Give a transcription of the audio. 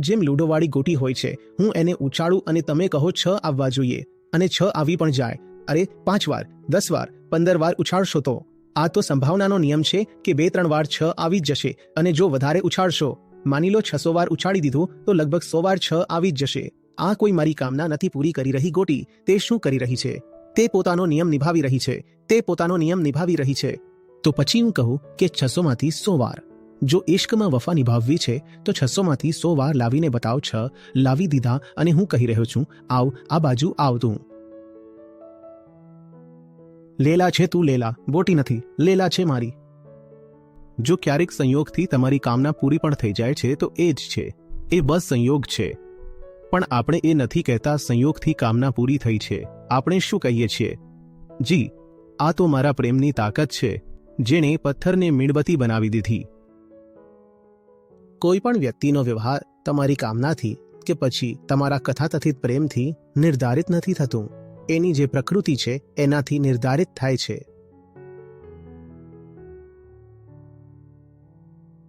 જેમ લૂડોવાળી ગોટી હોય છે, હું એને ઉછાળું અને તમે કહો છ આવવા જોઈએ. અને છ આવી પણ જાય. અરે, પાંચ વાર, દસ વાર, પંદર વાર ઉછાળશો તો. આ તો સંભાવનાનો નિયમ છે કે બે, ત્રણ વાર છ આવી જ જશે અને જો વધારે ઉછાળશો. માની લો છસો વાર ઉછાળી દીધું તો લગભગ સો વાર છ આવી જ જશે. આ કોઈ મારી કામના નથી પૂરી કરી રહી ગોટી. તે શું કરી રહી છે? તે પોતાનો નિયમ નિભાવી રહી છે. તે પોતાનો નિયમ નિભાવી રહી છે. તો પછી હું કહું કે છસોમાંથી સો વાર. જો ઇશ્કમાં વફા નિભાવવી છે, તો છસોમાંથી સો વાર લાવીને બતાવ છ, લાવી દીધા અને હું કહી રહ્યો છું, આવ, આ બાજુ આવ તું. લેલા છે તું, લેલા, બોટી નથી, લેલા છે મારી. જો ક્યારેક સંયોગથી તમારી કામના પૂરી પણ થઈ જાય છે, તો એ જ છે. એ બસ સંયોગ છે. પણ આપણે એ નથી કહેતા સંયોગથી કામના પૂરી થઈ છે. આપણે શું કહીએ છીએ? જી, આ તો મારા પ્રેમની તાકાત છે, જેણે પથ્થરને મીણબત્તી બનાવી દીધી. કોઈ પણ વ્યક્તિનો વ્યવહાર તમારી કામનાથી કે પછી તમારા કથાકથિત પ્રેમથી નિર્ધારિત નથી થતું. એની જે પ્રકૃતિ છે, એનાથી નિર્ધારિત થાય છે.